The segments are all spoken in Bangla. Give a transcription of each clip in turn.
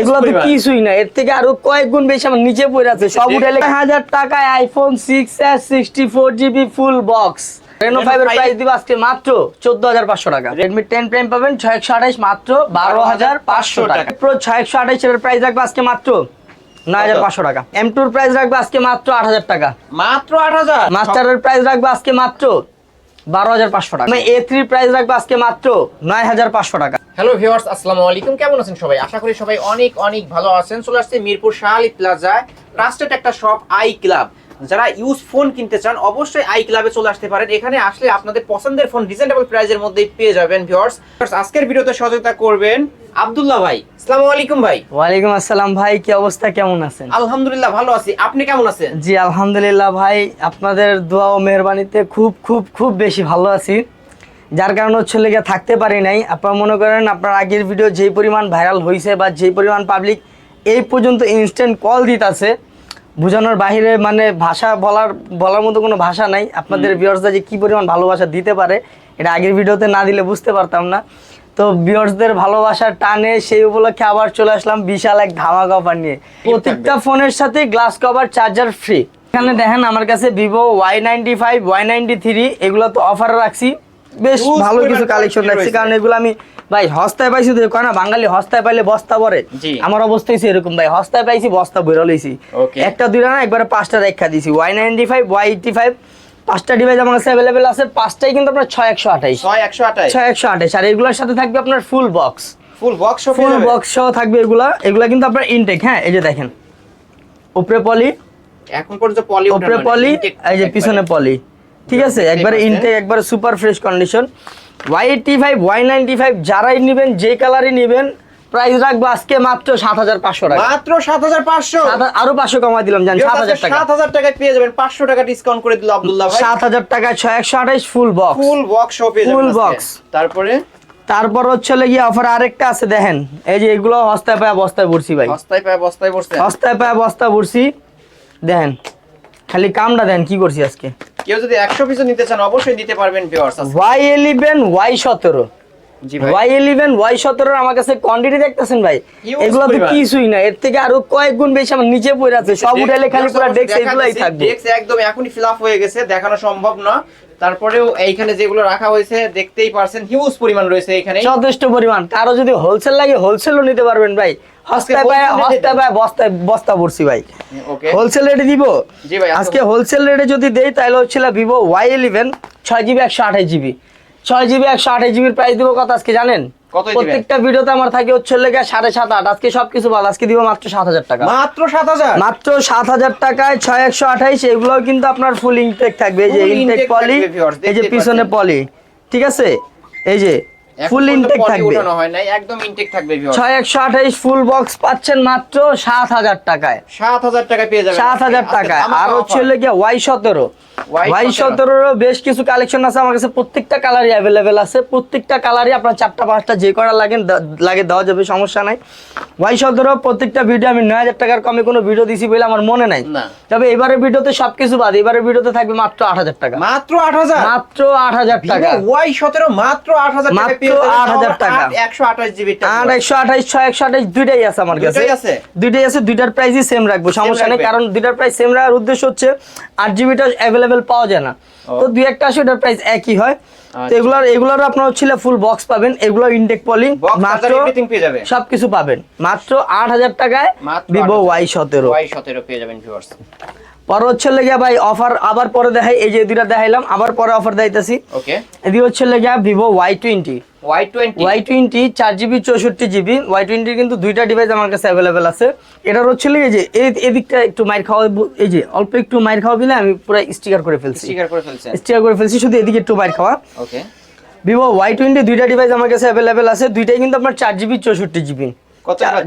এগুলো তো। কিছুই না। এর থেকে আরও কয়েক গুণ বেশি আমার নিচে পড়ে আছে। সব হাজার টাকায় iPhone six S sixty four GB full box Reno five এর প্রাইস দিব আজকে মাত্র চোদ্দ হাজার পাঁচশো টাকা। রেডমি টেন প্রাইম পাবেন ছয় একশো আঠাইশ মাত্র বারো হাজার পাঁচশো টাকা। প্রো ছয় একশো আঠাইশ এর প্রাইস রাখব আজকে মাত্র নয় হাজার পাঁচশো টাকা। এম টুর প্রাইস রাখব আজকে মাত্র আট হাজার টাকা। মাত্র আট হাজার? মাস্টারের প্রাইস রাখব আজকে মাত্র বারো হাজার পাঁচশো টাকা। এ থ্রি প্রাইস রাখব আজকে মাত্র নয় হাজার পাঁচশো টাকা। হ্যালো ভিউয়ার্স আসসালামু আলাইকুম। কেমন আছেন সবাই? আশা করি সবাই অনেক অনেক ভালো আছেন। চলে আসছে মিরপুর শাহালি প্লাজায়। ট্রাস্টেড একটা শপ আই ক্লাব যারা ইউজ ফোন কিনতে চান অবশ্যই আই ক্লাবে চলে আসতে পারেন। এখানে আসলে আপনাদের পছন্দের ফোন রিজনেবল প্রাইসের মধ্যেই পেয়ে যাবেন ভিউয়ার্স আজকের ভিডিওতে সহযোগিতা করবেন আব্দুল্লাহ ভাই। আসসালামু আলাইকুম ভাই। ওয়ালাইকুম আসসালাম ভাই কি অবস্থা কেমন আছেন? আলহামদুলিল্লাহ ভালো আছি। আপনি কেমন আছেন? জি আলহামদুলিল্লাহ ভাই আপনাদের দোয়া ও মেহরবানিতে খুব খুব খুব বেশি ভালো আছি। যার কারণে হচ্ছে লেগে থাকতে পারি নাই। আপনারা মনে করেন আপনার আগের ভিডিও যেই পরিমাণ ভাইরাল হয়েছে বা যেই পরিমাণ পাবলিক এই পর্যন্ত ইনস্ট্যান্ট কল দিতেছে বোঝানোর বাইরে মানে ভাষা বলার বলার মতো কোনো ভাষা নাই। আপনাদের ভিউয়ার্সরা যে কী পরিমাণ ভালোবাসা দিতে পারে এটা আগের ভিডিওতে না দিলে বুঝতে পারতাম না। তো ভিউয়ার্সদের ভালোবাসার টানে সেই উপলক্ষে আবার চলে আসলাম বিশাল এক ধামাকা অফার নিয়ে। প্রত্যেকটা ফোনের সাথে গ্লাস কভার চার্জার ফ্রি এখানে দেখেন আমার কাছে Vivo Y ninety five Y ninety three এগুলো তো অফার রাখছি। বেশ ভালো কিছু কালেকশন রাখছি। কারণ এগুলো আমি ভাই হস্তায় পাইছি তো কেন বাঙালি হস্তায় পাইলে বস্তা পরে। আমার অবস্থা হয়েছে এরকম ভাই হস্তায় পাইছি বস্তা বইরা লইছি। একটা দুইটা না একবারে পাঁচটা রেখা দিছি। Y ninety five Y eighty five পাঁচটা ডিভাইস আমার কাছে অ্যাভেলেবেল আছে। পাঁচটাই কিন্তু আপনার ছয় একশো আঠাইশ। ছয় একশো আঠাশ ছয় একশো আঠাইশ। আর এগুলোর সাথে থাকবে আপনার full box full box full box সহ থাকবে এগুলা। এগুলা কিন্তু আপনার ইনটেক হ্যাঁ এই যে দেখেন। উপরে পলি। এখন পর্যন্ত পলি উপরে পলি এই যে পিছনে পলি। ঠিক আছে? একবারে। ইনটেক একবারে super fresh condition Y eighty five Y ninety five যারাই নেবেন যে কালারই নেবেন প্রাইস রাখব আজকে মাত্র সাত হাজার পাঁচশো টাকা। মাত্র সাত হাজার পাঁচশো? আরও পাঁচশো কমাই দিলাম জান সাত হাজার টাকা। সাত হাজার টাকায় পেয়ে যাবেন পাঁচশো টাকা ডিসকাউন্ট করে দিল আব্দুল্লাহ ভাই। সাত হাজার টাকায় ছয় একশো আঠাইশ full box full box Full আজকে। তারপরে? তারপর হচ্ছে গিয়ে অফার আরেকটা আছে দেখেন। এই যে এগুলো হস্তায় পায় বস্তায় পড়ছি ভাই। বস্তায় পায় বস্তায় পড়ছে হস্তায় পায় বস্তা পড়ছি দেখেন খালি কামটা দেন কি করছি আজকে? কেউ যদি একশো পিস নিতে চান অবশ্যই দিতে পারবেন viewers Y Y Y eleven Y আমার কাছে কোয়ান্টিটি দেখতেছেন ভাই? এগুলো তো কিছুই না। এর থেকে আরও কয়েক গুণ বেশি আমার নিচে পড়ে আছে। সব উঠালে খালি পুরো ডেক্স এগুলাই থাকবে। ডেক্স একদম এখনই ফিল আপ হয়ে গেছে দেখানো সম্ভব না। তারপরেও এইখানে যেগুলো রাখা হয়েছে দেখতেই পারছেন হিউজ পরিমাণ রয়েছে এখানে। যথেষ্ট পরিমাণ। কারও যদি হোলসেল লাগে হোলসেলও নিতে পারবেন ভাই। বস্তা পড়ছি ভাই। হোলসেল রেটে দিব? আজকে- হোলসেল রেটে যদি দেই তাহলে হচ্ছিল ভিভো ওয়াই ইলেভেন ছয় জিবি একশো আঠাশ জিবি ছয় জিবি একশো আঠাশ জিবির প্রাইস দিব কত আজকে জানেন? প্রত্যেকটা ভিডিওতে আমার থাকে হচ্ছে লেগে সাড়ে সাত আট। আজকে সবকিছু ভালো আজকে দিব মাত্র সাত হাজার টাকা। মাত্র সাত হাজার? মাত্র সাত হাজার টাকায় ছয় একশো আঠাইশ এগুলো কিন্তু আপনার ফুল ইনটেক থাকবে। এই যে ইনটেক পলি এই যে পিছনে পলি ঠিক আছে? এই যে ফুল ইনটেক থাকবে। ওঠানো হয় নাই একদম ইনটেক থাকবে ভিউয়ার্স ছয় একশো আঠাইশ ফুল বক্স পাচ্ছেন মাত্র সাত হাজার টাকায়। সাত হাজার টাকায় পেয়ে যাবেন সাত হাজার আজকে টাকায়। আর হচ্ছে। হলো ওয়াই সতেরো। Y17 ওয়াই সতেরোরও বেশ কিছু কালেকশন আছে আমার কাছে প্রত্যেকটা কালারই অ্যাভেলেবেল আছে। প্রত্যেকটা কালারই আপনার চারটা পাঁচটা যে করা লাগে লাগে দেওয়া যাবে সমস্যা নাই। ওয়াই সতেরো প্রত্যেকটা ভিডিও আমি নয় হাজার টাকার কমে কোনো ভিডিও দিছি বলে আমার মনে নাই। তবে এবারের ভিডিওতে সবকিছু বাদ এবারের ভিডিওতে থাকবে মাত্র আট হাজার টাকা। মাত্র আট হাজার? মাত্র আট হাজার টাকা। ওয়াই সতেরো মাত্র আট হাজার টাকা মাত্র যাবেন। 8,000 টাকা। একশো আঠাশ জিবি আট একশো আঠাইশ ছয় একশো দুইটাই আছে আমার কাছে। দুইটাই আছে? দুইটাই আছে দুইটার প্রাইসই সেম রাখব সমস্যা নেই কারণ দুইটার প্রাইস সেম রাখার উদ্দেশ্য হচ্ছে আট জিবিটা অ্যাভেলেবেল পাওয়া যায় না। তো দুই একটা আসে ওটার প্রাইস একই হয়। তো আচ্ছা। এগুলার এগুলার আপনার হচ্ছে ফুল বক্স পাবেন। এগুলো ইনটেক পলিং মাত্র এভরিথিং পেয়ে যাবে। সবকিছু পাবেন। মাত্র আট হাজার টাকায় ভিভো 8,000 ওয়াই সতেরো। ওয়াই সতেরো পেয়ে যাবেন ভিউয়ার্স পরে হচ্ছে লেগে ভাই অফার আবার পরে দেখাই এই যে দুইটা দেখাইলাম আবার পরে অফার দেখাইতেছি। ওকে এদিকে হচ্ছে লেগে Vivo Y twenty Y twenty Y twenty চার জিবি চৌষট্টি জিবি ওয়াই টোয়েন্টির কিন্তু দুইটা ডিভাইস আমার কাছে অ্যাভেলেবেল আছে। এটার হচ্ছে এই যে এই- এদিকটা একটু মাইর খাওয়া এই যে অল্প একটু মাইর খাওয়া দিলে আমি পুরো স্টিকার করে ফেলছি। স্বীকার করে ফেলছেন। স্টিকার করে ফেলছি শুধু এদিকে একটু মাইর খাওয়া। ওকে ভিভো ওয়াই টোয়েন্টি দুইটা ডিভাইস আমার কাছে অ্যাভেলেবেল আছে দুইটাই কিন্তু আপনার চার জিবি চৌষট্টি জিবি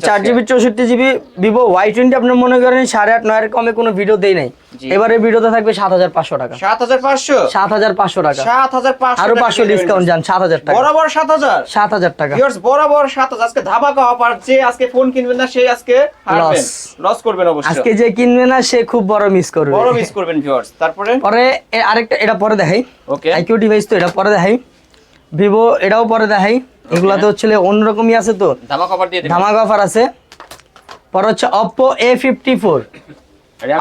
চার জিবি চৌষট্টি জিবি ভিভো ওয়াই টোয়েন্টি আপনার মনে করেন সাড়ে আট নয়ের কমে কোনো ভিডিও দেই নাই। এবারে ভিডিওতে থাকবে সাত হাজার পাঁচশো টাকা। সাত হাজার পাঁচশো? সাত হাজার পাঁচশো টাকা। সাত হাজার পাঁচশো আরও পাঁচশো ডিসকাউন্ট যান সাত হাজার টাকা। বরাবর সাত হাজার? সাত হাজার টাকা। বরাবর সাত হাজার। আজকে ধামাকা অফার যে আজকে ফোন কিনবেন না সেই আজকে Loss। লস করবেন অবশ্যই আজকে যে কিনবে না সে খুব বড় মিস করবে। বড় মিস করবেন ভিউয়ার্স তারপরে? পরে আরেকটা এটা পরে দেখাই। ওকে আইকিউ ডিভাইস তো এটা পরে দেখাই। ভিভো এটাও পরে দেখাই। এগুলাতে হচ্ছে অন্যরকমই আছে তো। ধামাকা অফার দিয়ে দিবেন। ধামাকা অফার আছে। পর হচ্ছে Oppo A fifty four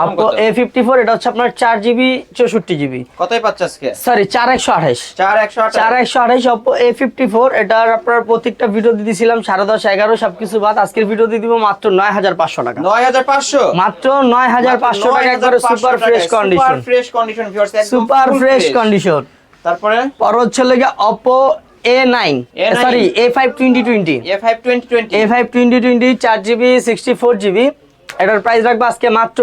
Oppo A fifty four এটা হচ্ছে আপনার চার জিবি চৌষট্টি জিবি কতই পাচ্ছে আজকে? সরি চার একশো আঠাশ। চার একশো চার একশো আঠাশ অপো এ ফিফটি ফোর এটার আপনার প্রত্যেকটা ভিডিও দিয়ে দিয়েছিলাম সাড়ে দশ এগারো সবকিছু বাদ। আজকের ভিডিও দিয়ে দিব মাত্র নয় হাজার পাঁচশো টাকা। নয় হাজার পাঁচশো? মাত্র নয় হাজার পাঁচশো টাকা একবারে super fresh condition fresh condition super fresh condition তারপরে? পর হচ্ছে লেগে Oppo A nine A9 sorry A five twenty twenty A five twenty twenty A five twenty twenty চার জিবি সিক্সটি ফোর জিবি এটার প্রাইস রাখব আজকে মাত্র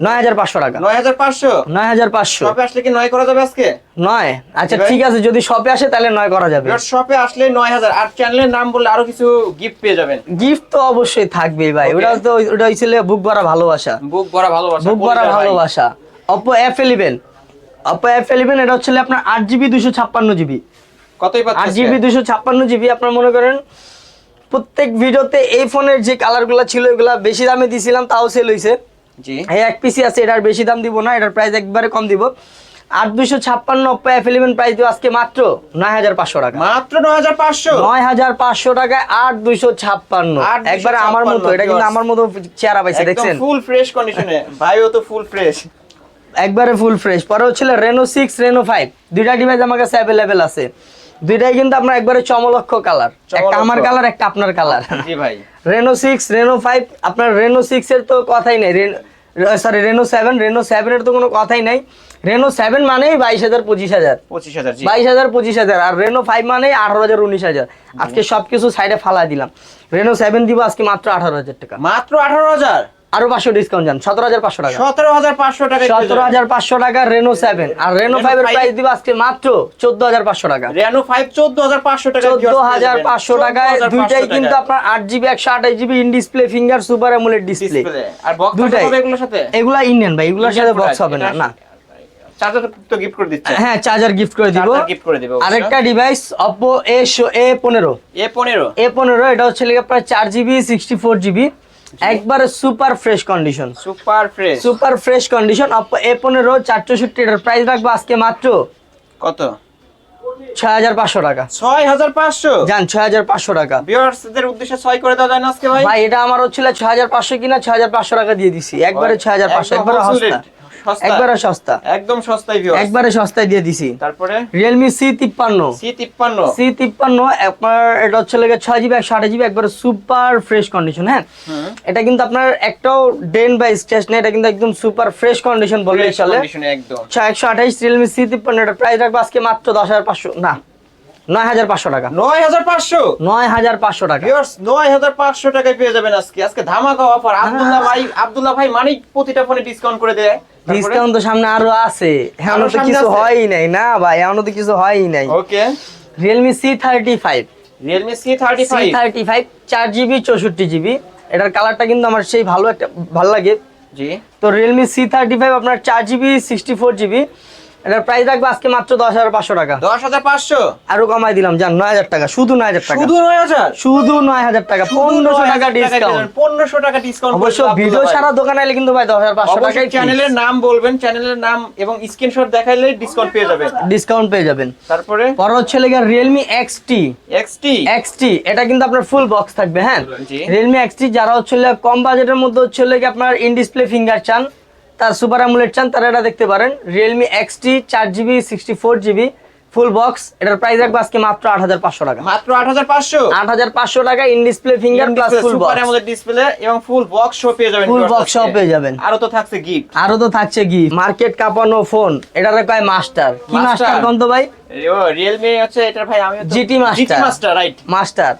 নয় হাজার পাঁচশো টাকা। নয় হাজার পাঁচশো? নয় হাজার পাঁচশো। শপে আসলে কি নয় করা যাবে আজকে? নয়। আচ্ছা ঠিক আছে যদি শপে আসে তাহলে নয় করা যাবে। শপে আসলে নয় হাজার। আর চ্যানেলের নাম বললে আরও কিছু গিফট পেয়ে যাবেন। গিফট তো অবশ্যই থাকবেই ভাই। ওটা তো ওটা হয়েছিল বুক ভরা ভালোবাসা। বুক ভরা ভালোবাসা। বুক ভরা ভালোবাসা। Oppo F eleven Oppo F eleven এটা হচ্ছে আপনার আট জিবি দুশো ছাপ্পান্ন জিবি কতই আট জিবি দুশো ছাপ্পান্ন জিবি আপনার মনে করেন প্রত্যেক ভিডিওতে এই ফোনের যে কালারগুলো ছিল এগুলা বেশি দামে দিছিলাম তাও সেল হয়েছে এই এক পিসি আছে এটার বেশি দাম দিব না এটার প্রাইস একবারে কম দিব। আট দুশো ছাপ্পান্ন এফ ইলেভেন প্রাইস দিব আজকে মাত্র নয় হাজার পাঁচশো টাকা। মাত্র নয় হাজার পাঁচশো? নয় হাজার পাঁচশো টাকায় আট দুইশো ছাপ্পান্ন। 8,256 একবারে আমার মতো এটা কিন্তু আমার মতো চেহারা পাইছে দেখছেন? ফুল ফ্রেশ কন্ডিশনে ভাইও তো ফুল ফ্রেশ একবারে ফুল ফ্রেশ পরে হচ্ছিল রেনো সিক্স রেনো ফাইভ দুইটা ডিভাইস আমার কাছে অ্যাভেলেবেল আছে। দুইটাই কিন্তু আপনার একবারে চমলক্ষ কালার একটা আমার কালার একটা আপনার কালার জি ভাই। রেনো সিক্স রেনো ফাইভ আপনার রেনো সিক্স এর তো কথাই নেই। Sorry Reno seven Reno seven এর তো কোনো কথাই নাই। রেনো সেভেন মানেই বাইশ হাজার পঁচিশ হাজার। পঁচিশ হাজার বাইশ হাজার পঁচিশ হাজার। আর রেনো ফাইভ মানে আঠারো হাজার উনিশ হাজার। আজকে সবকিছু সাইডে ফালা দিলাম। রেনো সেভেন দিব আজকে মাত্র আঠারো হাজার টাকা। মাত্র আঠারো হাজার? আরও পাঁচশো ডিসকাউন্ট যান সতেরো হাজার পাঁচশো টাকা। সতেরো হাজার পাঁচশো টাকা সতেরো হাজার পাঁচশো টাকা রেনো সেভেন আর রেনো ফাইভ এর প্রাইস দিব আজকে মাত্র চোদ্দ হাজার পাঁচশো টাকা। রেনো ফাইভ চোদ্দ হাজার পাঁচশো টাকা চোদ্দ হাজার পাঁচশো টাকায় দুইটাই কিন্তু আপনার আট জিবি একশো আঠাশ GB in display finger super amoled display R box দুইটাই। এগুলোর সাথে? এগুলা ইন্ডিয়ান ভাই এগুলোর সাথে বক্স হবে না না। চার্জার তো গিফট করে দিচ্ছে। হ্যাঁ চার্জার গিফট করে দিব। গিফট করে দিবে আরেকটা ডিভাইস পনেরো। এটা হচ্ছে আপনার চার জিবি সিক্সটি ফোর জিবি একবারে super fresh condition super fresh. Super fresh condition Oppo A পনেরো চারশোষট্টি এটার প্রাইস রাখব আজকে মাত্র কত? ছয় হাজার পাঁচশো টাকা। ছয় হাজার পাঁচশো? জান ছয় হাজার পাঁচশো টাকা। ভিউয়ার্সদের উদ্দেশ্যে ছয় করে দেওয়া যায় না আজকে ভাই? ভাই এটা আমার হচ্ছিল ছয় হাজার পাঁচশো কিনা ছয় হাজার পাঁচশো টাকা দিয়ে দিছি। একবারে ছয় হাজার পাঁচশো একবারে সস্তা। একবারে সস্তা। একদম সস্তায় ভিউয়ার্স একবারে সস্তায় দিয়ে দিছি। তারপরে? সি তিপ্পান্ন। সি তিপ্পান্ন। আপনার এটা হচ্ছে লাগে ছয় জিবি একশো আঠাশ জিবি একবারে সুপার ফ্রেশ কন্ডিশন হ্যাঁ? এটা কিন্তু আপনার একটাও ডেন বা স্ক্র্যাচ নেই এটা কিন্তু একদম সুপার ফ্রেশ কন্ডিশন বললেই চলে। একদম। ছয় একশো আঠাশ রিয়েলমি সি তিপ্পান্ন প্রাইস রাখব আজকে মাত্র দশ হাজার পাঁচশো। না নয় হাজার পাঁচশো টাকা। নয় হাজার পাঁচশো? নয় হাজার পাঁচশো টাকা। নয় হাজার পাঁচশো টাকায় পেয়ে যাবেন আজকে। আজকে ধামাকা অফার আব্দুল্লাহ ভাই আব্দুল্লাহ ভাই মানিক প্রতিটা ফোনে ডিসকাউন্ট করে দেয়। ডিসকাউন্ট তো সামনে আরও আছে। এখনও তো কিছু হয়ই নাই। না ভাই এখনও তো কিছু হয়ই নাই। Okay Realme C thirty five Realme C thirty five thirty five চার জিবি চৌষট্টি জিবি এটার কালারটা কিন্তু আমার সেই ভালো একটা ভালো লাগে। জি। তো রিয়েলমি সি থার্টি ফাইভ আপনার চার জিবি সিক্সটি ফোর জিবি এটার প্রাইস রাখব আজকে মাত্র দশ হাজার পাঁচশো টাকা। দশ হাজার পাঁচশো? আরও কমাই দিলাম যান নয় হাজার টাকা শুধু নয় হাজার টাকা। শুধু নয় হাজার? শুধু নয় হাজার টাকা পনেরোশো টাকা ডিসকাউন্ট পনেরোশো টাকা ডিসকাউন্ট অবশ্য ভিডিও সারা দোকানে এলে কিন্তু ভাই দশ হাজার পাঁচশো টাকায় চ্যানেলের নাম বলবেন চ্যানেলের নাম এবং স্ক্রিনশট দেখাইলে ডিসকাউন্ট পেয়ে যাবেন। ডিসকাউন্ট পেয়ে যাবেন। তারপরে? পর হচ্ছে লেগে Realme X T XT XT এটা কিন্তু আপনার ফুল বক্স থাকবে হ্যাঁ। রিয়েলমি এক্সটি যারা হচ্ছে কম বাজেটের মধ্যে হচ্ছে কি আপনার ইন ডিসপ্লে ফিঙ্গার চান তার সুপার অ্যামুলেট চান তারা এটা দেখতে পারেন। রিয়েলমি এক্সটি চার GB sixty four GB full box এটার প্রাইস রাখব আজকে মাত্র আট হাজার পাঁচশো টাকা। মাত্র আট হাজার পাঁচশো? আট হাজার পাঁচশো টাকা in display finger plus full box আমাদের ডিসপ্লে এবং ফুল বক্স শো পেয়ে যাবেন ফুল বক্স আজকে। পেয়ে যাবেন। আরও তো থাকছে গিফট আরও তো থাকছে কি মার্কেট কাঁপানো ফোন এটার কয় মাস্টার কি মাস্টার কোন তো ভাই? রিয়েলমি হচ্ছে এটার ভাই আমি GT Master। GT master right master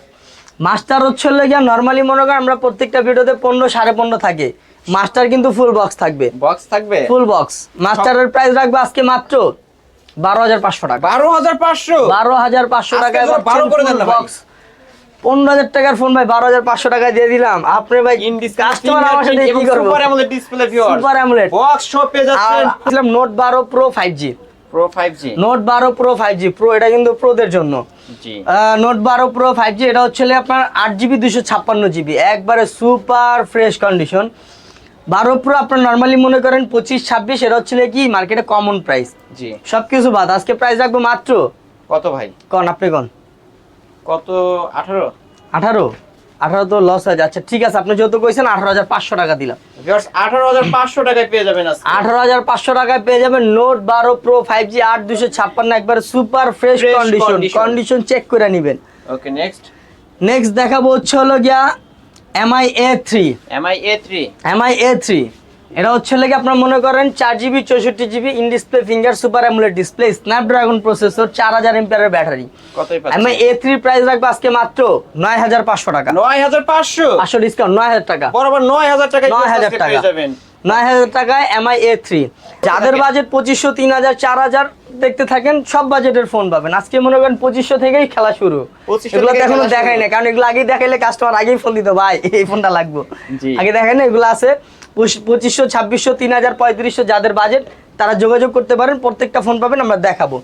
master হচ্ছে হলো গিয়া নর্মালি মনে করেন আমরা প্রত্যেকটা ভিডিওতে পনেরো সাড়ে পনেরো থাকে। মাস্টার কিন্তু ফুল বক্স থাকবে। বক্স থাকবে? ফুল বক্স মাস্টারের প্রাইস রাখবে আজকে মাত্র বারো হাজার পাঁচশো টাকা। বারো হাজার পাঁচশো? বারো হাজার পাঁচশো তো বারো করে দেন বক্স পনেরো হাজার টাকার ফোন ভাই বারো হাজার পাঁচশো টাকায় দিয়ে দিলাম। আপনি ভাই কাস্টমার আমার সাথে কি করব? সুপার আমাদের display viewer super AMOLED box show পেয়ে যাচ্ছেন। নোট বারো pro five G pro 5G note বারো প্রো ফাইভ জি প্রো এটা কিন্তু প্রোদের জন্য। জি। নোট বারো প্রো ফাইভ জি এটা হচ্ছে আপনার আট জিবি দুশো ছাপ্পান্ন জিবি একবারে সুপার ফ্রেশ কন্ডিশন বারো প্রো আপনার নর্মালি মনে করেন পঁচিশ ছাব্বিশ এটা হচ্ছে কি মার্কেটে কমন প্রাইস জি। সব কিছু বাদ আজকে প্রাইস রাখব মাত্র? কত ভাই? কন আপনি কন? কত 18 আঠারো? আঠারো তো লস হয়ে যাচ্ছে। ঠিক আছে আপনি যেহেতু কইছেন আঠারো হাজার পাঁচশো টাকা দিলাম। আঠারো হাজার পাঁচশো টাকায় পেয়ে যাবেন আঠারো হাজার পাঁচশো টাকায় পেয়ে যাবেন নোট বারো প্রো ফাইভ জি আট দুশো ছাপ্পান্ন একবারে super fresh condition condition check করে নেবেন। ওকে নেক্সট নেক্সট দেখাবো হচ্ছে হলো গিয়া MI A three MI A3 MI A three এটা হচ্ছে হলো গিয়ে আপনার মনে করেন চার জিবি চৌষট্টি GB in display finger super AMOLED display Snapdragon processor চার হাজার এমপিয়ারের battery MI A three price রাখব আজকে মাত্র নয় হাজার পাঁচশো টাকা। 9500 পাঁচশো? ডিসকাউন্ট নয় হাজার টাকা। বরাবর 9000 টাকায় নয় হাজার টাকা। নয় হাজার টাকায় এমআই এ থ্রি যাদের বাজেট পঁচিশশো তিন হাজার চার হাজার দেখতে থাকেন সব বাজেটের ফোন পাবেন। আজকে মনে করেন পঁচিশশো থেকেই খেলা শুরু। এগুলো তো এখনও দেখাই না কারণ এগুলো আগেই দেখাইলে কাস্টমার আগেই ফোন দিত ভাই এই ফোনটা লাগবে। আগে দেখাই না এগুলো আছে। পঁচিশশো ছাব্বিশশো তিন হাজার পঁয়ত্রিশশো যাদের বাজেট তারা যোগাযোগ করতে পারেন প্রত্যেকটা ফোন পাবেন আমরা দেখাবো।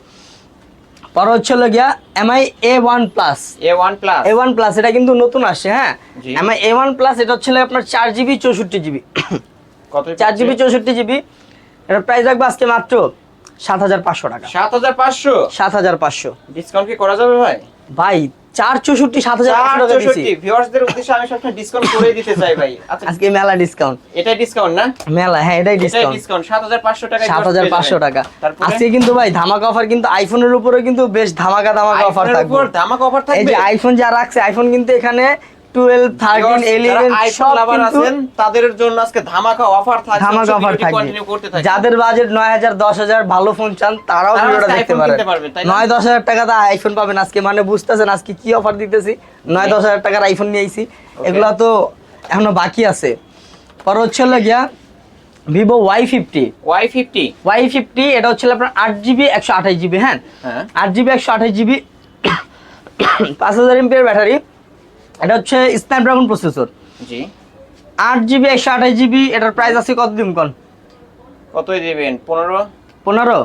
পর হচ্ছে হলো গিয়া MI A one plus A one plus A one plus এটা কিন্তু নতুন আসছে হ্যাঁ। এমআই এ ওয়ান প্লাস এটা হচ্ছে আপনার চার জিবি চৌষট্টি জিবি চার জিবি চৌষট্টি জিবি এটার প্রাইস রাখব আজকে মাত্র সাত হাজার পাঁচশো টাকা। 7500 সাত হাজার পাঁচশো। ডিসকাউন্ট কি করা যাবে ভাই? ভাই চার চৌষট্টি সাত হাজার পাঁচশো টাকা দিচ্ছি 464 ভিউয়ার্সদের উদ্দেশ্যে আমি সবসময় ডিসকাউন্ট করে দিতে চাই ভাই। আচ্ছা আজকে মেলা ডিসকাউন্ট এটাই ডিসকাউন্ট না? মেলা হ্যাঁ এটাই ডিসকাউন্ট ডিসকাউন্ট 7500 টাকায় সাত হাজার পাঁচশো টাকা। আজকে কিন্তু ভাই ধামাকা অফার কিন্তু আইফোনের উপরে কিন্তু বেশ ধামাকা ধামাকা অফার থাকবে। ধামাকা অফার এই যে আইফোন যা রাখছে আইফোন কিন্তু এখানে টুয়েলভ থার্টিন ইলেভেন আইফোন সব আছেন তাদের জন্য আজকে ধামাকা অফার থাকবে ধামাকা অফার থাকবে। যাদের বাজেট নয় হাজার দশ হাজার ভালো ফোন চান তারাও ভিডিওটা দেখতে পারেন। কিনতে পারবে, তাই না? নয় দশ হাজার টাকা দা আইফোন পাবেন আজকে মানে বুঝতেছেন আজকে কি অফার দিতেছি? নয় দশ হাজার টাকার আইফোন নিয়ে আইছি। এগুলা তো এখনও বাকি আছে। পর হচ্ছে গিয়া Vivo Y fifty Y50 Y fifty এটা হচ্ছে আপনার আট জিবি একশো আঠাশ জিবি হ্যাঁ? হ্যাঁ। আট জিবি একশো আঠাশ জিবি পাঁচ হাজার এমপির ব্যাটারি। এটা হচ্ছে স্ন্যাপড্রাগন প্রসেসর জি। আট জিবি একশো আঠাশ জিবি এটার প্রাইস আছে কত দিন কোন? কতই দিবেন? 15 পনেরো?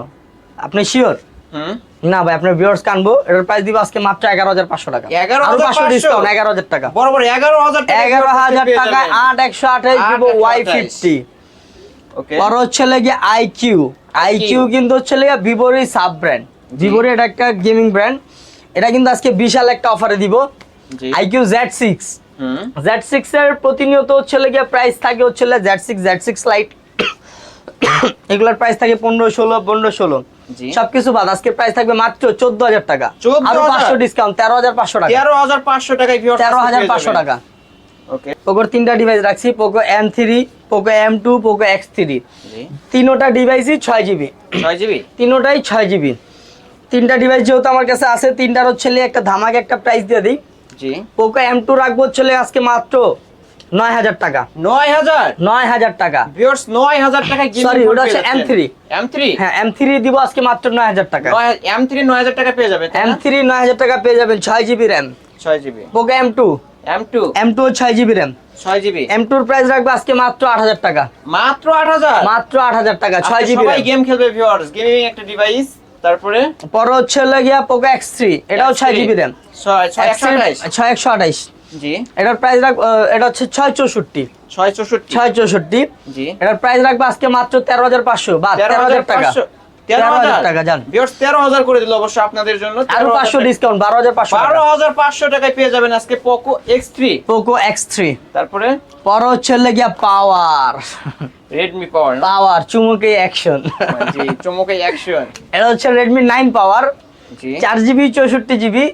আপনি শিওর হুম। না ভাই আপনার ভিউয়ার্স কানবো এটার প্রাইস দিব আজকে মাত্র এগারো হাজার পাঁচশো টাকা। 11,500 আরও পাঁচশো ডিসকাউন্ট এগারো হাজার টাকা। বরাবর 11000 টাকা এগারো হাজার টাকায় আট একশো আঠাশ একশো ওয়াই। ফিফটি ওকে পর হচ্ছে লেগে আইকিউ আইকিউ কিন্তু হচ্ছে লেগে ভিভোরই সাব ব্র্যান্ড ভিভোর এটা একটা গেমিং ব্র্যান্ড এটা কিন্তু আজকে বিশাল একটা অফারে দিব। IQOO Z six Z six এর প্রতিনিয়ত হচ্ছে লেগে প্রাইস থাকে হচ্ছে Z six Z six lite এগুলোর প্রাইস থাকে পনেরো ষোলো পনেরো ষোলো। সবকিছু বাদ আজকে প্রাইস থাকবে মাত্র চোদ্দ হাজার টাকা। 14,000 আরও পাঁচশো ডিসকাউন্ট তেরো হাজার পাঁচশো টাকা। 13500 টাকায় ভিউয়ার্স তেরো হাজার পাঁচশো টাকা। পোকোর তিনটা ডিভাইস রাখছি Poco M three Poco M two Poco X three তিনোটা ডিভাইসই ছয় জিবি 6 জিবি তিনোটাই ছয় জিবি তিনটা ডিভাইস যেহেতু আমার কাছে আছে তিনটার হচ্ছে একটা ধামাকে একটা প্রাইস দিয়ে দিই। জি। পোকো এম টু রাখব হচ্ছে লে আজকে মাত্র নয় হাজার টাকা। 9000 নয় হাজার টাকা। ভিউয়ার্স 9000 টাকায় গেমিং Sorry, ওটা হচ্ছে M3 M3 হ্যাঁ এম থ্রি দিব আজকে মাত্র নয় হাজার টাকা। M3 9000 টাকা পেয়ে যাবে এম থ্রি নয় হাজার টাকা পেয়ে যাবেন ছয় GB RAM 6 GB Poco M two M2 M two ছয় জিবি র্যাম 6 জিবি এম টুর প্রাইস রাখব আজকে মাত্র আট হাজার টাকা। মাত্র 8000 মাত্র আট হাজার টাকা ছয় জিবি গেম খেলবে ভিউয়ার্স গেমিং একটা ডিভাইস তারপরে? পরে হচ্ছে হলো গিয়া পোকো এক্স থ্রি এটাও ছয় জিবি র্যাম 6 628 ছয় একশো আঠাইশ জি। এটার প্রাইস রাখ এটা হচ্ছে ছয় চৌষট্টি। 664 ছয় চৌষট্টি। জি। এটার প্রাইস রাখব আজকে মাত্র তেরো হাজার পাঁচশো বা তেরো হাজার টাকা। 13500 তেরো হাজার টাকা যান ভিউয়ার্স 13000 করে দিল অবশ্য আপনাদের জন্য। ডিসকাউন্ট টাকায় পেয়ে যাবেন আজকে Poco X three Poco X three তারপরে? পরে হচ্ছে পাওয়ার রেডমি পাওয়ার পাওয়ার চুমুকে অ্যাকশন জি চমকে অ্যাকশন এটা হচ্ছে রেডমি নাইন পাওয়ার চার জিবি চৌষট্টি জিবি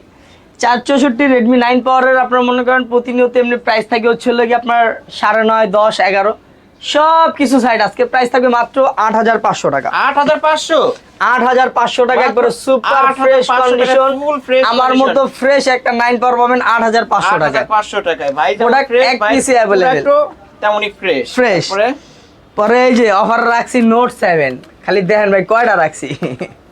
চার চৌষট্টি রেডমি নাইন পাওয়ারের আপনার মনে করেন প্রতিনিয়ত এমনি প্রাইস থাকে হচ্ছে আপনার সাড়ে নয় দশ এগারো। সব কিছু সাইড আজকে প্রাইস থাকবে মাত্র আট হাজার পাঁচশো টাকা। আট হাজার পাঁচশো? আট হাজার পাঁচশো টাকা একবার সুপার ফ্রেশ কন্ডিশন আমার। মতো ফ্রেশ একটা নাইন পাওয়ার পাবেন আট হাজার পাঁচশো টাকা পাঁচশো টাকায়। ভাই Product এক পিসি অ্যাভেলেবেল তেমনই ফ্রেশ Fresh। পরে এই যে অফার রাখছি নোট সেভেন খালি দেখেন ভাই কয়টা রাখছি?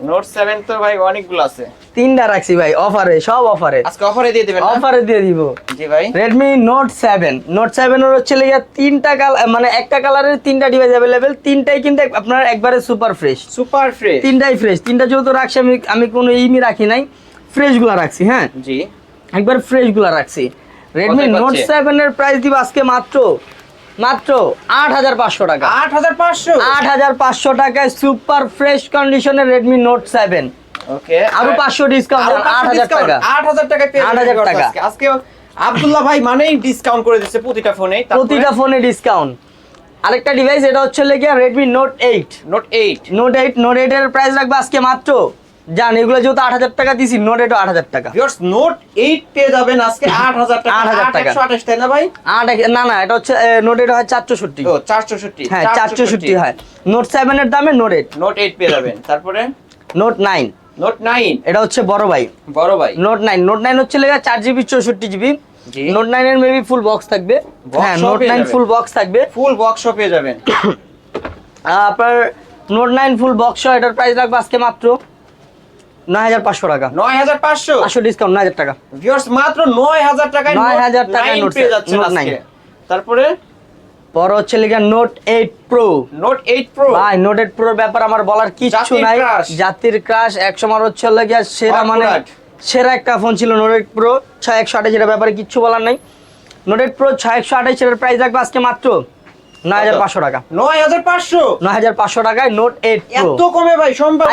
নোট সেভেন তো ভাই অনেকগুলো আছে। তিনটা রাখছি ভাই অফারে সব অফারে আজকে অফারে দিয়ে দেবেন অফারে দিয়ে দিব। জি ভাই। Redmi note seven note seven এর হচ্ছে লেগে তিনটা কালার মানে একটা কালারের তিনটা ডিভাইস অ্যাভেলেবেল তিনটাই কিন্তু আপনার একবারে সুপার ফ্রেশ সুপার ফ্রেশ তিনটাই ফ্রেশ তিনটা যেহেতু রাখছি আমি আমি কোনো ইমি রাখি নাই। ফ্রেশগুলা রাখছি হ্যাঁ? জি। একবার ফ্রেশগুলা রাখছি রেডমি নোট সেভেন এর প্রাইস দিব আজকে মাত্র মাত্র আট হাজার পাঁচশো টাকা। আট হাজার পাঁচশো? আট হাজার পাঁচশো টাকায় সুপার ফ্রেশ কন্ডিশনের রেডমি নোট সেভেন ওকে। আরও পাঁচশো ডিসকাউন্ট আট হাজার টাকা। আট হাজার টাকা 8,000 যাবেন টাকা। আজকে। আজকে আব্দুল্লাহ ভাই মানেই ডিসকাউন্ট করে দিচ্ছে প্রতিটা ফোনে প্রতিটা ফোনে ডিসকাউন্ট আরেকটা ডিভাইস এটা হচ্ছে লেগে Redmi note eight note eight note eight note এইটের প্রাইস রাখবে আজকে মাত্র জান এগুলো যেহেতু আট হাজার টাকা দিছি নোট এইটও আট হাজার টাকা। ভিউয়ার্স নোট এইট পেয়ে যাবেন আজকে আট হাজার টাকা। 8,000 টাকা। একশো আঠাশ তাই না ভাই? আট না না এটা হচ্ছে নোট এইট হয় চারশোষট্টি ও চারশোষট্টি হ্যাঁ চারশোষট্টি হয়। নোট সেভেনের দামে নোট এইট নোট এইট পেয়ে যাবেন। তারপরে? নোট নাইন নোট নাইন এটা হচ্ছে বড় ভাই। বড় ভাই। নোট নাইন নোট নাইন হচ্ছে লেগে চার জিবি চৌষট্টি জিবি। নোট নাইনের মেবি ফুল বক্স থাকবে। হ্যাঁ নোট নাইন ফুল বক্স থাকবে। ফুল বক্স পেয়ে যাবেন। আপনার নোট নাইন ফুল বক্স এটার প্রাইস রাখবে আজকে মাত্র। নয় হাজার পাঁচশো টাকা। নয় হাজার পাঁচশো? পাঁচশো ডিসকাউন্ট নয় হাজার টাকা। ভিউয়ার্স মাত্র নয় হাজার টাকায় 9,000 টাকায় নাইন পেয়ে যাচ্ছেন আজকে। তারপরে? পর হচ্ছে লেগে নোট প্রো নোট প্রো ভাই নোট প্রোর ব্যাপার আমার বলার জাতির নাই। জাতির ক্রাশ এক সময় হচ্ছে লেগে সেরা মানে সেরা একটা ফোন ছিল নোট এইট প্রো ছয় একশো আঠাশ এটার ব্যাপারে কিচ্ছু বলার নাই। নোট এইট প্রো ছয় একশো আঠাশ এটার প্রাইস রাখবে আজকে মাত্র। নয় হাজার পাঁচশো টাকা। নয় হাজার পাঁচশো? নয় হাজার পাঁচশো টাকায় নোট এইট প্রো এত কমে ভাই সম্ভব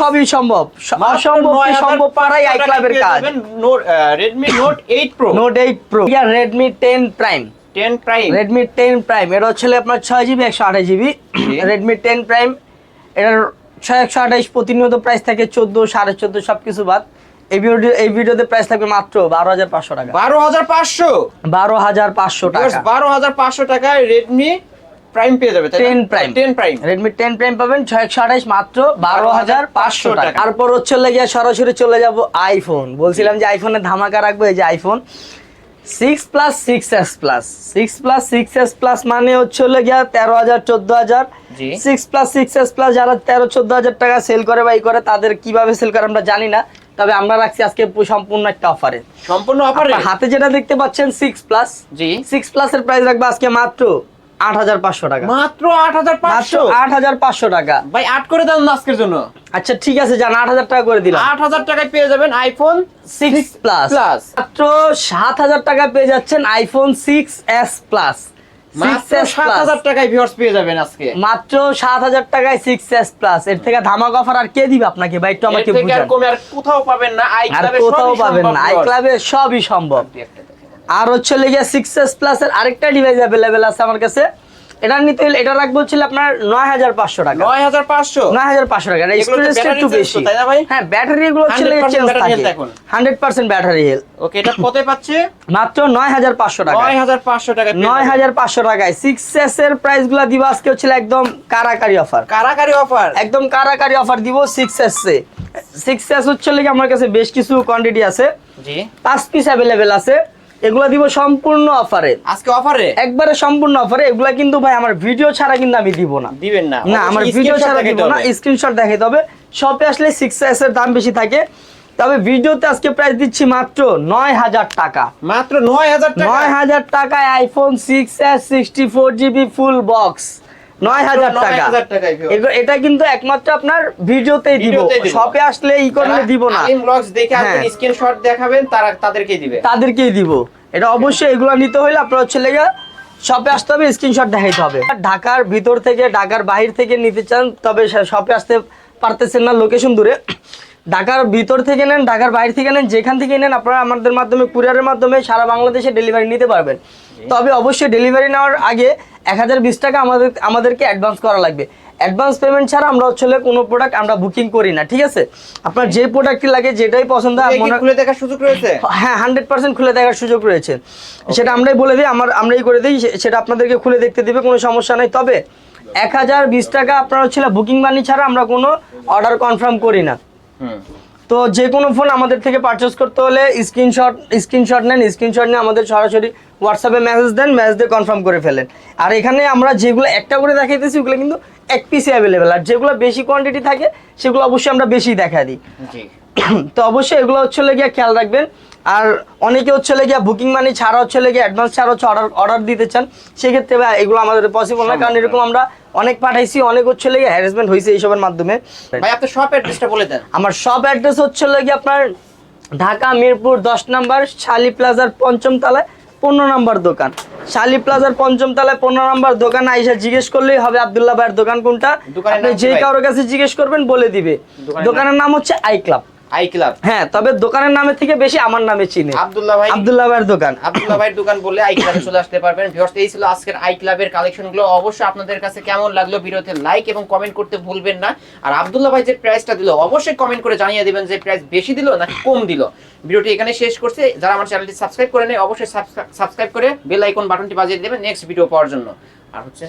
সবই সম্ভব। অসম্ভব কি সম্ভব পারাই আই ক্লাবের কাজ। Redmi note eight pro note eight pro Redmi ten prime ten prime Redmi ten prime এটা হচ্ছে আপনার ছয় জিবি একশো আঠাশ জিবি রেডমি টেন প্রাইম এটার ছয় একশো আঠাশ প্রতিনিয়ত প্রাইস থাকে চোদ্দ সাড়ে চোদ্দ সব বাদ। এই ভিডিও এই ভিডিওতে প্রাইস থাকবে মাত্র বারো হাজার পাঁচশো টাকা। বারো হাজার পাঁচশো? বারো হাজার পাঁচশো টাকা। বারো হাজার পাঁচশো টাকায় রেডমি প্রাইম পেয়ে যাবে ten prime ten prime Redmi ten prime পাবেন ছয় একশো আঠাশ মাত্র বারো হাজার পাঁচশো 12,500 টাকা। তারপর হচ্ছে লেগে সরাসরি চলে যাব আইফোন বলছিলাম যে আইফোনের ধামাকা রাখব এই যে iPhone six plus six S plus six plus six S plus মানে হচ্ছে হলে গিয়া তেরো হাজার চোদ্দ হাজার। Six plus six S plus যারা তেরো চোদ্দ হাজার টাকা সেল করে বা ই করে তাদের কীভাবে সেল করে আমরা জানি না। তবে আমরা রাখছি আজকে সম্পূর্ণ একটা অফারে সম্পূর্ণ অফারে হাতে যেটা দেখতে পাচ্ছেন সিক্স প্লাস জি। সিক্স প্লাসের প্রাইস রাখব আজকে মাত্র আট হাজার পাঁচশো টাকা। মাত্র আট হাজার পাঁচশো? আট হাজার পাঁচশো টাকা। ভাই আট করে দেন আজকের জন্য। আচ্ছা ঠিক আছে জান আট হাজার টাকা করে দিলাম। আট হাজার টাকায় পেয়ে যাবেন আইফোন সিক্স প্লাস প্লাস মাত্র সাত হাজার টাকা পেয়ে যাচ্ছেন আইফোন সিক্স এস প্লাস মাত্র সাত হাজার টাকায় পেয়ে যাবেন আজকে। মাত্র সাত হাজার টাকায় সিক্স এস প্লাস এর থেকে ধামাক অফার আর কে দিবে আপনাকে? ভাই একটু আমাকে কোথাও পাবেন না। কোথাও পাবেন না। আই। ক্লাবে সবই সম্ভব। আর হচ্ছে লেগে সিক্স এস প্লাস এর আরেকটা ডিভাইস অ্যাভেলেবেল আছে আমার কাছে। এটা নিতে হলে এটা রাখব হচ্ছে আপনার নয় হাজার পাঁচশো টাকা। নয় হাজার পাঁচশো? নয় হাজার পাঁচশো টাকা এক্সপিরিয়েন্সটা একটু বেশি। তাই না ভাই? হ্যাঁ ব্যাটারি গুলো হচ্ছে 100% চেঞ্জ battery থাকে। health এখন। Hundred percent battery health okay এটা কত পাচ্ছে? মাত্র নয় হাজার পাঁচশো টাকা। নয় হাজার পাঁচশো টাকা নয় হাজার পাঁচশো টাকায় সিক্স এস এর প্রাইসগুলা দিব আজকে হচ্ছে একদম কারাকারি অফার কারাকারি অফার একদম কারাকারি অফার দিব সিক্স এস এ। সিক্স এস হচ্ছে লেগে আমার কাছে বেশ কিছু কোয়ান্টিটি আছে। জি। পাঁচ পিস অ্যাভেলেবেল আছে। এগুলো দিব সম্পূর্ণ অফারে। আজকে অফারে? একবারে সম্পূর্ণ অফারে। এগুলা কিন্তু ভাই আমার ভিডিও ছাড়া কিন্তু আমি দিব না। দিবেন না। না আমার ভিডিও ছাড়া দিব না স্ক্রিনশট দেখাইতে হবে। শপে আসলে সিক্স এস এর দাম বেশি থাকে। তবে ভিডিওতে আজকে প্রাইস দিচ্ছি মাত্র নয় হাজার টাকা। মাত্র নয় হাজার টাকা? নয় হাজার টাকায় iPhone six S sixty four GB full box নয় হাজার টাকা। এটা কিন্তু একমাত্র আপনার ভিডিওতেই দিব। শপে আসলে ই করলে দিব না। দেখে হ্যাঁ। স্ক্রিনশট দেখাবেন তারা তাদেরকেই দিবে। তাদেরকেই দিব। এটা অবশ্যই এগুলো নিতে হলে আপনার হচ্ছে লেগে শপে আসতে হবে স্ক্রিনশট দেখাইতে হবে। ঢাকার ভিতর থেকে ঢাকার বাহির থেকে নিতে চান তবে শপে আসতে পারতেছেন না লোকেশন দূরে। ঢাকার ভিতর থেকে নেন ঢাকার বাইরে থেকে নেন যেখান থেকে নেন আপনারা আমাদের মাধ্যমে কুরিয়ারের মাধ্যমে সারা বাংলাদেশে ডেলিভারি নিতে পারবেন। তবে অবশ্যই ডেলিভারি নেওয়ার আগে এক হাজার বিশ টাকা আমাদের আমাদেরকে অ্যাডভান্স করা লাগবে। অ্যাডভান্স পেমেন্ট ছাড়া আমরা হচ্ছে কোনো প্রোডাক্ট আমরা বুকিং করি না ঠিক আছে? আপনার যে প্রোডাক্টটি লাগে যেটাই পছন্দ হয় খুলে দেখার সুযোগ রয়েছে? হ্যাঁ হান্ড্রেড পার্সেন্ট খুলে দেখার সুযোগ রয়েছে। সেটা আমরাই বলে দিই আমার আমরাই করে দিই সেটা আপনাদেরকে খুলে দেখতে দিবে কোনো সমস্যা নেই। তবে এক হাজার বিশ টাকা আপনার হচ্ছে বুকিং মানি ছাড়া আমরা কোনো অর্ডার কনফার্ম করি না। হুম। তো যে কোনো ফোন আমাদের থেকে পারচেস করতে হলে স্ক্রিনশট স্ক্রিনশট নেন স্ক্রিনশট নিয়ে আমাদের সরাসরি হোয়াটসঅ্যাপে মেসেজ দেন মেসেজ দিয়ে কনফার্ম করে ফেলেন। আর এখানে আমরা যেগুলো একটা করে দেখাইতেছি ওগুলো কিন্তু এক পিসে অ্যাভেলেবেল আর যেগুলো বেশি কোয়ান্টিটি থাকে সেগুলো অবশ্যই আমরা বেশি দেখা দিই। তো অবশ্যই এগুলো হচ্ছে গিয়ে খেয়াল রাখবেন আর অনেকে হচ্ছে লেগে বুকিং মানি ছাড়া হচ্ছে লেগে অ্যাডভান্স ছাড়া হচ্ছে অর্ডার অর্ডার দিতে চান সেক্ষেত্রে এগুলো আমাদের পসিবল না। কারণ এরকম আমরা অনেক পাঠাইছি অনেক হচ্ছে লেগে হ্যারাসমেন্ট হয়েছে এইসবের মাধ্যমে। ভাই আপনার শপ অ্যাড্রেসটা বলে দেন। আমার সব অ্যাড্রেস হচ্ছে লেগে আপনার ঢাকা মিরপুর দশ নম্বর শালি প্লাজার পঞ্চম তলায় পনেরো নম্বর দোকান। শালি প্লাজার পঞ্চম তলায় পনেরো নম্বর দোকান আইসা জিজ্ঞেস করলেই হবে আবদুল্লাহ ভাইয়ের দোকান কোনটা। আপনি যে কারোর কাছে জিজ্ঞেস করবেন বলে দিবে। দোকানের নাম। হচ্ছে আই ক্লাব আই ক্লাব। হ্যাঁ তবে দোকানের নামে থেকে বেশি আমার নামে চিনে। আব্দুল্লাহ ভাই আব্দুল্লাহ ভাইয়ের দোকান। আব্দুল্লাহ ভাইয়ের দোকান বলে আই ক্লাবে চলে আসতে পারবেন। ভিউয়ার্স এই ছিল আজকের আই ক্লাবের কালেকশনগুলো অবশ্যই আপনাদের কাছে কেমন লাগল ভিডিওতে লাইক এবং কমেন্ট করতে ভুলবেন না। আর আব্দুল্লাহ ভাই যে প্রাইসটা দিল অবশ্যই কমেন্ট করে জানিয়ে দিবেন যে প্রাইস বেশি দিল নাকি কম দিল। ভিডিওটি এখানে শেষ করছে। যারা আমার চ্যানেলটি সাবস্ক্রাইব করে নেয় অবশ্যই সাবস্ক্রাইব করে বেল আইকন বাটনটি বাজিয়ে দেবেন নেক্সট ভিডিও পাওয়ার জন্য। আর হচ্ছে